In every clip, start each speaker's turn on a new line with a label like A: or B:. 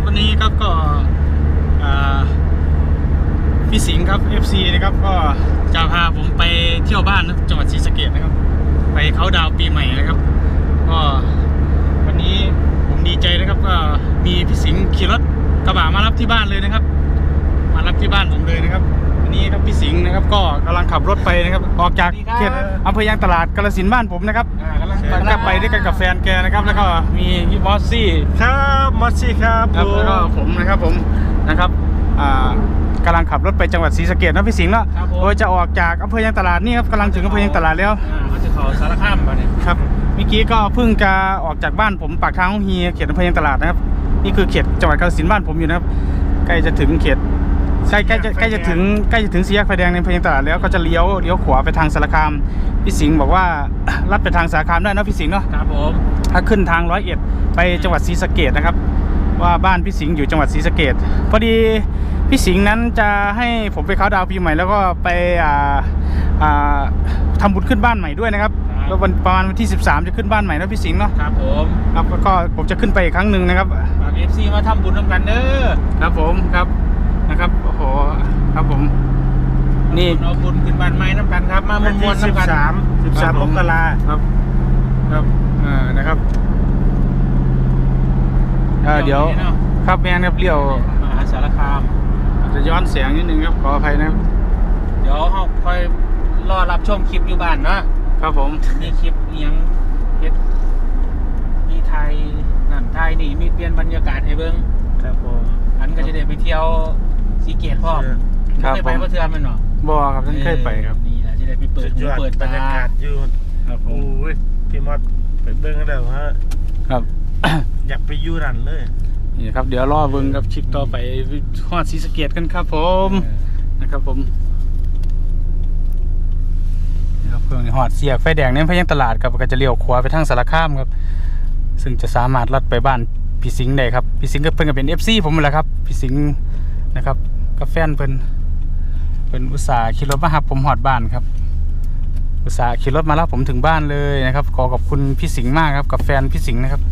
A: ับวันนี้ครับก็พี่สิงห์ครับ FC นะครับก็จะพาผมไปเที่ยวบ้านจังหวัดศรีสะเกดนะครับ ไปเขาดาวปีใหม่นะครับ ก็วันนี้ผมดีใจนะครับก็มีพี่สิงห์ขี่รถกระบะมารับที่บ้านเลยนะครับ มารับที่บ้านผมเลยนะครับ นนี้ครับพี่สิงห์นะครับก็กำลังขับรถไปนะครับออกจากเขตอำเภอยางตลาดกาฬสินธุ์บ้านผมนะครับ
B: อ่ากำลัง
A: แล้วก็ไปด้วยกันกับแฟนแกนะครับ แล้วก็มีพี่บอสซี่
B: ครับมอสซี่ครับ
A: ครับแล้วก็ผมนะครับผมนะครับอ่ากำลังขับรถไปจังหวัดศรีสะเกษนะพี่สิงห์เนาะ
B: ครับผม
A: โดยจะออกจากอำเภอยางตลาดนี่ครับกำลังถึงอำเภอยางตลาดแล้ว
B: อ่าเขาจะเขาสารข้ามมาเนี่ย
A: ครับเมื่อกี้ก็เพิ่งจะออกจากบ้านผมปากทางห้องเฮียเขตอำเภอยางตลาดนะครับนี่คือเขตจังหวัดกาฬสินธุ์บ้านผมอยู่นะครับใกล้จะถึงเขต ใกล้ใกล้จะใกล้จะถึงใกล้จะถึงสี่แยกไฟแดงในอำเภอยางตลาดแล้วก็จะเลี้ยวเลี้ยวขวาไปทางสารคามพี่สิงห์บอกว่าลัดไปทางสารคามได้เนอะพี่สิงห์เนาะ
B: ครับผม
A: ถ้าขึ้นทางร้อยเอ็ดไปจังหวัดศรีสะเกดนะครับ ว่าบ้านพี่สิงห์อยู่จังหวัดศรีสะเกดพอดีพี่สิงห์นั้นจะให้ผมไปเขาน์ดาวน์ปีใหม่แล้วก็ไปอ่าอ่าทำบุญขึ้นบ้านใหม่ด้วยนะครับแล้ววันประมาณวันที่ 13 จะขึ้นบ้านใหม่นะพี่สิงห์เนาะ
B: ครับผม
A: ครับแล้วก็ผมจะขึ้นไปอีกครั้งหนึ่งนะครับ
B: ฝากเอฟซีมาทำบุญทำกันเด้อ
A: ครับผมครับ นะครับโอ้โหครับผม นี่
B: เอาบุญขึ้นบ้านไม้น้ำกันครับ มามวนมวนๆน้ำกัน
A: 13 13มกราครับ ครับอ่านะครับเอ่อเดี๋ยวครับแมนครับเลี้ยว
B: มหาสารคาม
A: อาจจะย้อนเสียงนิดนึงครับขออภัยนะครับ
B: เดี๋ยวเราค่อยรอรับชมคลิปอยู่บ้านเนาะ
A: ครับผม
B: มีคลิปเอียงเฮ็ดมีไทยนั่นไทยนี่มีเปลี่ยนบรรยากาศให้เบิ่ง
C: ครับผม
B: อันก็จะได้ไปเที่ยว สีเกตพ่อม
A: ครับ
B: เคย
A: ผ
B: ไป
A: ม
B: เมื่อเทือนแมันเนาะ
A: บอครับท่านเคยไปครับ
B: นี่แหละจะได้ไปเปิด
C: สุด
B: หู
C: ยอด
B: เปิด
C: บร
B: ตาร
C: ยากาศอยู่
A: ครับผม
C: โอ้ยพี่มอดไปเบิ้งกันแล้วฮะ
A: ครับ
C: อยากไปอยู่นั่นเลย
A: นี่ครับเดี๋ยวรอเบิ่งกับคลิปต่อไปฮอดศรีสะเกดกันครับ ผมนะครับผมนะครับเพิ่งฮอดเสียกไฟแดงเนี่ยพยังตลาดครับก็จะเลี้ยวขวาไปทางสารคามครับ ซึ่งจะสามารถลัดไปบ้านพี่สิงห์ได้ครับพี่สิงห์ก็เพิ่นก็เป็น FC ผมนั่นแหละครับพี่สิงห์นะครับ กับแฟนเพิ่นเพิ่นอุตส่าห์ขี่รถมารับผมฮอดบ้านครับ อุตส่าห์ขี่รถมารับผมถึงบ้านเลยนะครับ ขอขอบคุณพี่สิงห์มากครับ กับแฟนพี่สิงห์นะครับ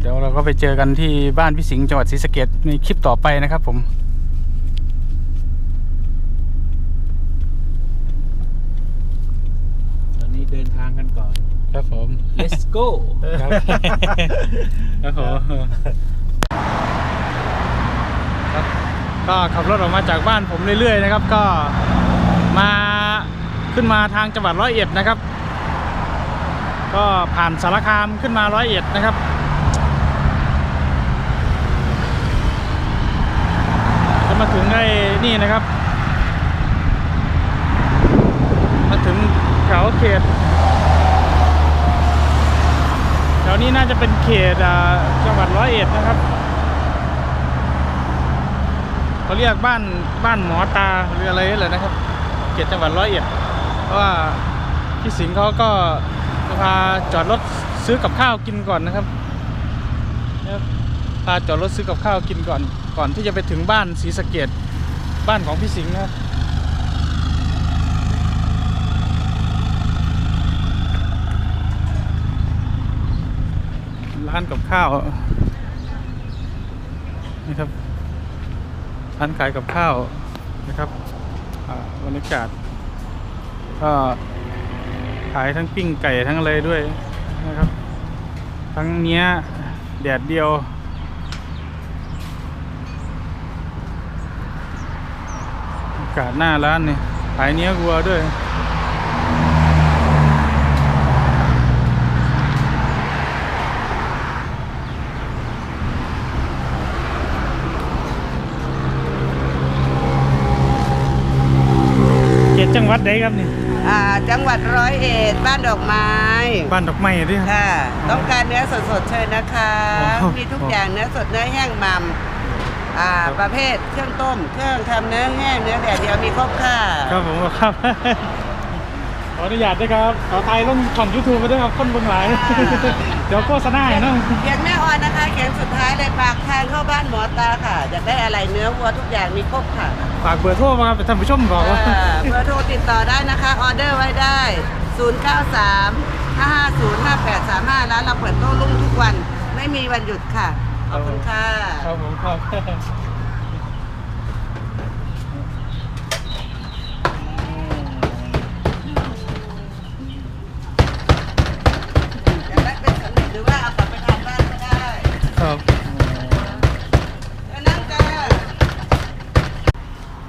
A: เดี๋ยวเราก็ไปเจอกันที่บ้านพี่สิงห์จังหวัดศรีสะเกดในคลิปต่อไปนะครับ ผม
B: ตอนนี้เดินทางกันก่อน
A: ครับผม
B: let's go
A: ครับ ครับผมครับ ก็ขับรถออกมาจากบ้านผมเรื่อยๆนะครับ ก็มาขึ้นมาทางจังหวัดร้อยเอ็ดนะครับ ก็ผ่านสารคามขึ้นมาร้อยเอ็ดนะครับจะมาถึงไอ้นี่นะครับ มาถึงแถวเขตแถวนี้น่าจะเป็นเขตอ่าจังหวัดร้อยเอ็ดนะครับ เขาเรียกบ้านบ้านหมอตาหรืออะไรนี่แหละนะครับเขตจังหวัดร้อยเอ็ดเพราะว่าพี่สิงห์เขาก็จะพาจอดรถซื้อกับข้าวกินก่อนนะครับนะครับพาจอดรถซื้อกับข้าวกินก่อน ก่อนที่จะไปถึงบ้านศรีสะเกดบ้านของพี่สิงห์นะครับร้านกับข้าวนะครับ ร้านขายกับข้าวนะครับอ่าบรรยากาศก็ขายทั้งปิ้งไก่ทั้งอะไรด้วยนะครับ ทั้งเนี้ยแดดเดียวอากาศหน้าร้านนี่ขายเนี้ยวัวด้วย เขตจังหวัดใดครับนี่
D: อ่าจังหวัดร้อยเอ็ดบ้านดอกไม้
A: บ้านดอกไม้ด้วย
D: ค่ะ ต้องการเนื้อสดๆเชิญนะคะ
A: โอ้
D: มีทุกอย่างเนื้อสดเนื้อแห้งหมัมอ่า
A: ครับ
D: ประเภทเครื่องต้ม เครื่องทำเนื้อแห้งเนื้อแดดเดียวมีครบค่ะ
A: ครับผมครับ ขออนุญาตด้วยครับขอไทยลงช่องยูทูบไปด้วยครับคนเบิ่งหลาย เดี๋ยวโฆษณาให้เนาะ
D: เขียนแม่ออนนะคะเขียนสุดท้ายเลยปากทางเข้าบ้านหมอตาค่ะอยากได้อะไรเนื้อวัวทุก อย่างมีครบค่ะ
A: ฝากเบอร์โทรมาครับท่านผู้ชมบอกว่า
D: เอ่อเบอร์โทรติดต่อได้นะคะ ออเดอร์ไว้ได้ 093 550 5835 ร้านเราเปิดโต๊ะรุ่งทุกวันไม่ไม่มีวันหยุดค่ะ ขอบคุณค่ะ
A: ครับผมครับ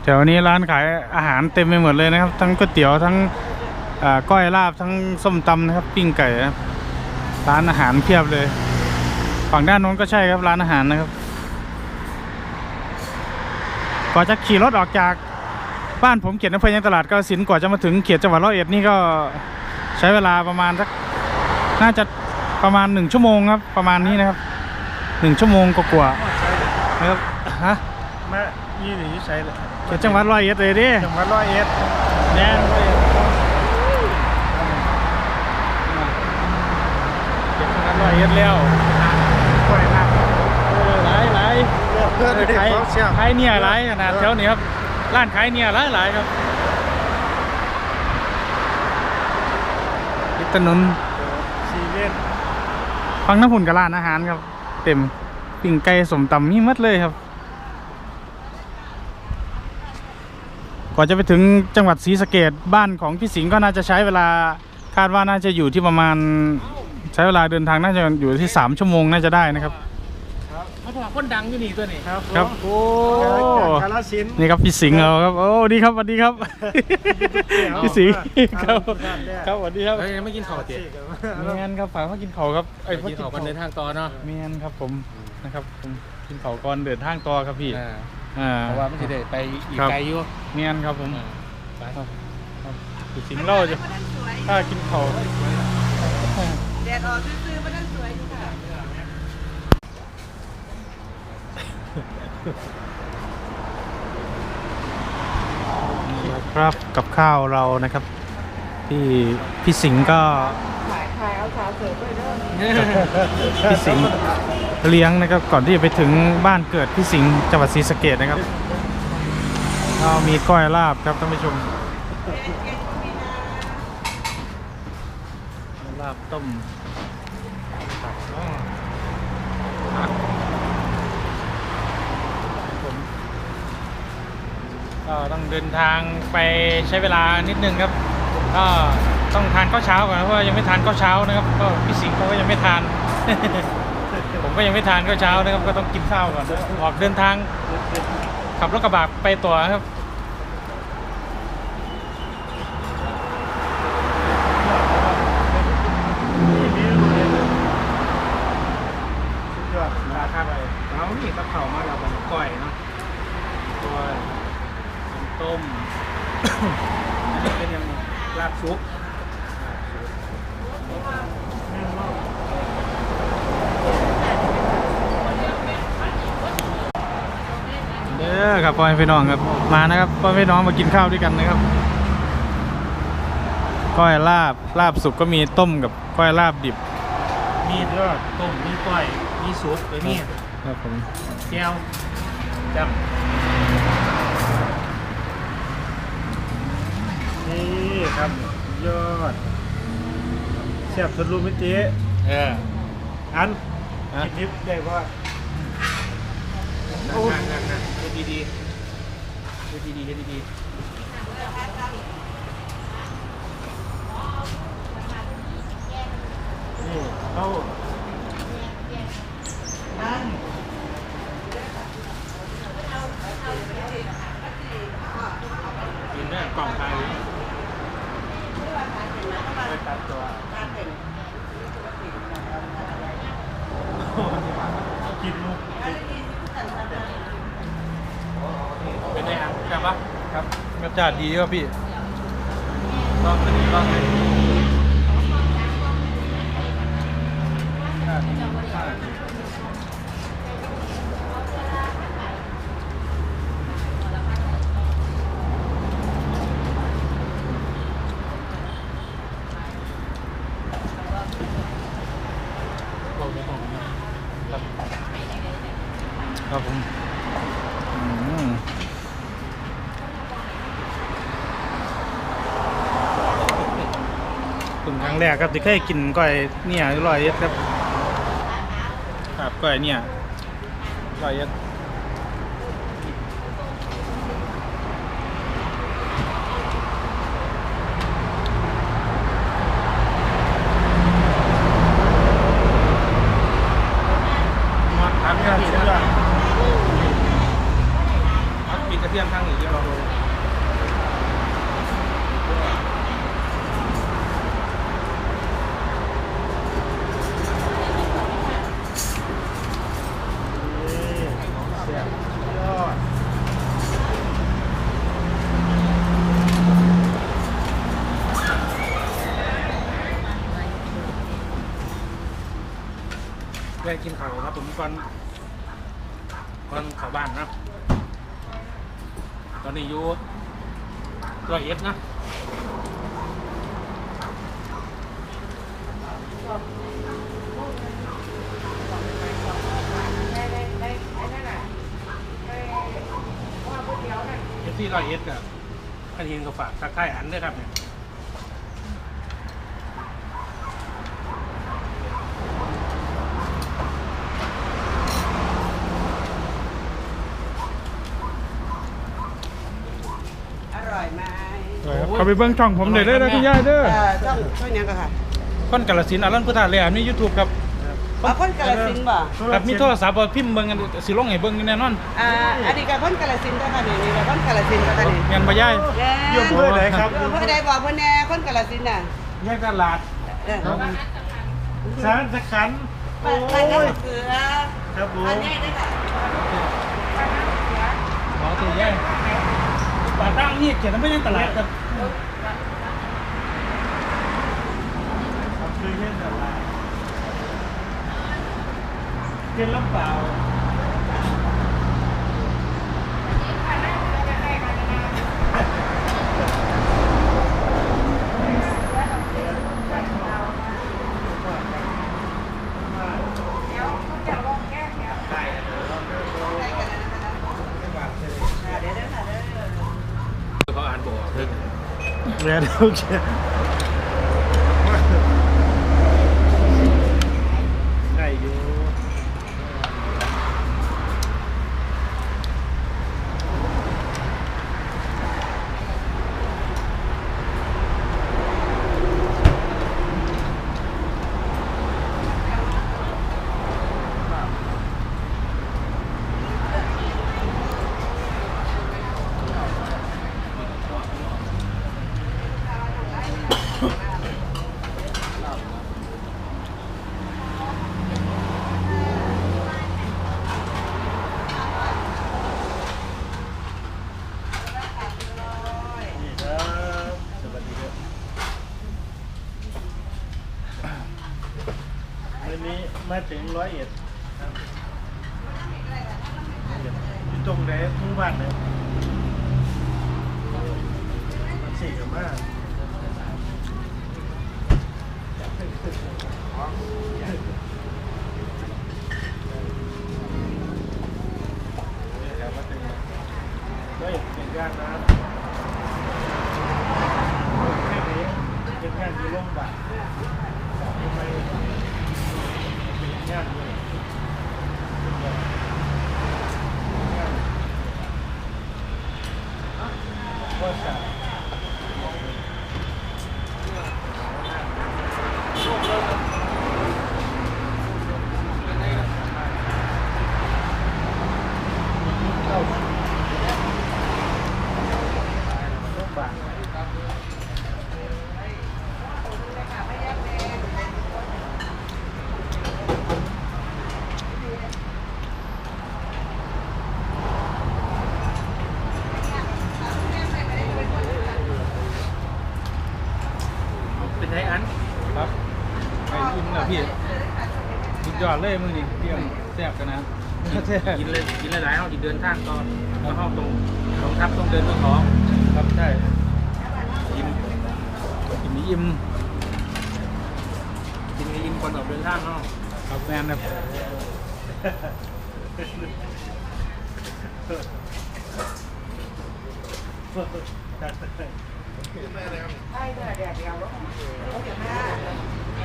A: ถวนี้ร้านขายอาหารเต็มไปหมดเลยนะครับ ทั้งก๋วยเตี๋ยวทั้งก้อยลาบทั้งส้มตำนะครับ ปิ้งไก่นะครับร้านอาหารเพียบเลย ฝั่งด้านโน้นก็ใช่ครับร้านอาหารนะครับก่อนจะขี่รถออกจากบ้านผมเขียนอำเภอยังตลาดกาฬสินกว่าจะมาถึงเขตจังหวัดร้อยเอ็ดนี่ก็ใช้เวลาประมาณสักน่าจะประมาณหนึ่งชั่วโมงครับ ประมาณนี้นะครับหนึ่งชั่วโมงกว่าๆนะครับฮะ
C: มายี่หรือยี่ใช้เลย
A: เขตจังหวัดร้อยเอ็ดเลยดิ
C: จังหวัดร้อยเอ็ด
A: แน่นร้อยเอ็ดเขตจังหวัดร้อยเอ็ดแล้ว
C: ก้อยลาบ
A: เออหลายหลาย
C: เพื่อนเด็ก
A: ขาย
C: เขาเชี่ยว
A: ขายเนี่ยหลายขนาดแถวนี้ครับร้านขายเนี่ยหลายหลายครับติดถนน
C: ซีเรียส
A: ฟังน้ำผุนกับร้านอาหารครับ เต็มปิ่งไก่สมตำมีหมัดเลยครับ กว่าจะไปถึงจังหวัดศรีสะเกดบ้านของพี่สิงห์ก็น่าจะใช้เวลาคาดว่าน่าจะอยู่ที่ประมาณใช้เวลาเดินทางน่าจะอยู่ที่สามชั่วโมงน่าจะได้นะครับ
B: เขาบอกคนดังอยู่นี่ตัวนี้
C: ครับ
A: ครับ
C: โอ้
A: โอ้
C: กาลสินธุ์
A: นี่ครับพี่สิงห์เราครับโอ้ดีครับสวัสดีครับพี่สิงห์ครับครับสวัสดีครับ
B: เฮ้ยยังไม่กินข้าวเตี๋ย
A: เมียนครับฝากมากินเขาวครับไอ้
B: กินข้าวกันเดินทางต่อเนาะ
A: เมียนครับผมนะครับผมกินเขาวก่อนเดินทางต่อครับพี่
B: อ่า
A: อ่า
B: เพราะว่ามันจะได้ไปอีก
A: ครับ
B: ไกลอยู่
A: เมียนครับผม
B: อ่าไป
A: ครับครับพี่สิงห์เราจะถ้ากินเขาว
D: แดดออกซื่อๆมานั่งสวยดีค่ะ
A: ครับกับข้าวเรานะครับ ที่พี่สิงห์ก็
D: ขายขายเอาสาวเสิร์ฟไปเด้อ
A: พี่สิงห์ เลี้ยงนะครับก่อนที่จะไปถึงบ้านเกิดพี่สิงห์จังหวัดศรีสะเกดนะครับเรามีก้อยลาบครับท่านผู้ชมลาบต้มก็ต้องเดินทางไปใช้เวลานิดนึงครับก็ต้องทานข้าวเช้าก่อนเพราะยังไม่ทานข้าวเช้านะครับ ก็พี่สิงห์เขาก็ยังไม่ทาน ก็ยังไม่ทานข้าวเช้านะครับ ก็ต้องกินข้าวก่อนออกเดินทาง ขับรถกระบะไปต่อครับ
C: สุดยอด
A: ราคาไปเรานี่กับเขามาเราบันก้อยเนาะก้อยต้ม อันนี้เป็นยังลาบซุป เด้อครับพ่อแม่พี่น้องครับมานะครับพ่อแม่พี่น้องมากินข้าวด้วยกันนะครับก้อยลาบลาบสุกก็มีต้มกับก้อยลาบดิบ
C: มีทอดต้มมีก้อยมีซุปเลยนี่
A: ครับผม
C: แก้วจำนี่ครับยอดแซ่บทะลุมิติ
A: เออ
C: อัน
A: ฮะ
C: กินนิดได้ว่า
B: โอ้ยนั่นๆดูดีๆดูดีๆดูดี
C: นี่เข้า
B: ๆกินได้กล่องไทย
C: ไปตัดตัวกินลูก
B: เป็นไงครับใช่ปะ
A: ครับรสชาติดีครับพี่
B: ลองไปดิลองไปดิ
A: ครับผมอืมเป็นครั้ งแรกครับที่เคยกินก้อยเนี่ยอร่อยเด็ดครับ
C: ครับก้อยเนี่ยร้อยเอ็ดมาถามกันสุดยอด
B: ครับมีกระเทียมข้างอีกเยอะเราดู
C: นี่เสียบยอด
B: ได้กินข้าวครับผมก่อนก่อนเข้าบ้านนะ ตอนนี้อยู่ร้อยเอ็ดนะเอฟซีร้อยเอ็ดกับอันนี้ก็ฝากทักทายอันด้วยครับเนี่ย
D: อร่อยไหม
C: เขาไปเบิ้งช่องผมเลยเด้อนะคุณยายเด้อ
D: เออช่องช่องยังก็ค่ะ
B: คนกาลสินธุ์อรันพุทธาเลยมียูทูบครับ
D: เอาคนกาลสินธุ์บ่
B: ครับมีโทรศัพท์เอาพิมพ์เบิ่งกันสิลงให้เบิ่งแน่นอน
D: อ่าอันนี้กับคนกาลสินธุ์เด้อค่ะนี่นี่กับคนกาลสินธุ์เด้อค่ะนี่
B: เงินบ่ย่าย
D: แย่
C: อยู่อำเภอไหนครับ
D: เออเพื่อใดบอกเพื่อนแน่คนกาลสินธุ์น่ะ
B: ย่ายตลาด
D: เออ
C: สารสักขัน
D: ไปไปนั่นก็คือ
C: ครับผม
D: อันนี้ด้วยค่ะ
B: บอกสิย่ายป่าตั้งนี่เขียนไม่ใช่ตลาดครับ
C: ครับคือเช่นอะไรเกินลำเปล่า
D: อ่าเดี๋ยวเด้อค่ะเด้อ
B: เขาอ่านบอกเพิ่ง
C: เรียนโอเคได้อยู่นี่ครับสวัสดีครับวันนี้ มาถึงร้อยเอ็ดครับอยู่ตรงไหนหมู่บ้านเนี่ยมันสี่กับมากนี่ เดินเมืองทอง
A: ครับใช่อิ่มอิ่มนี้
B: อิ่
A: ม
B: ยิ้มคนออกเดินทางเนาะ
A: ครับแมนครับ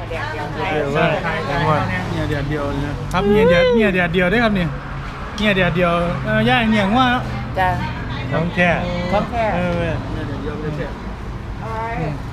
D: เดี๋ยวว่า
B: เนี่ยเดียวเดียวนะครับ
A: เนี่ยเดียวเนี่ยเดียวเดียวได้ครับเนี่ยเนี่ยเดียวเดียวย่าเนี่ยว่า
D: จ้า
C: ท้องแค่
D: ท้องแค่
C: เออ
D: All right.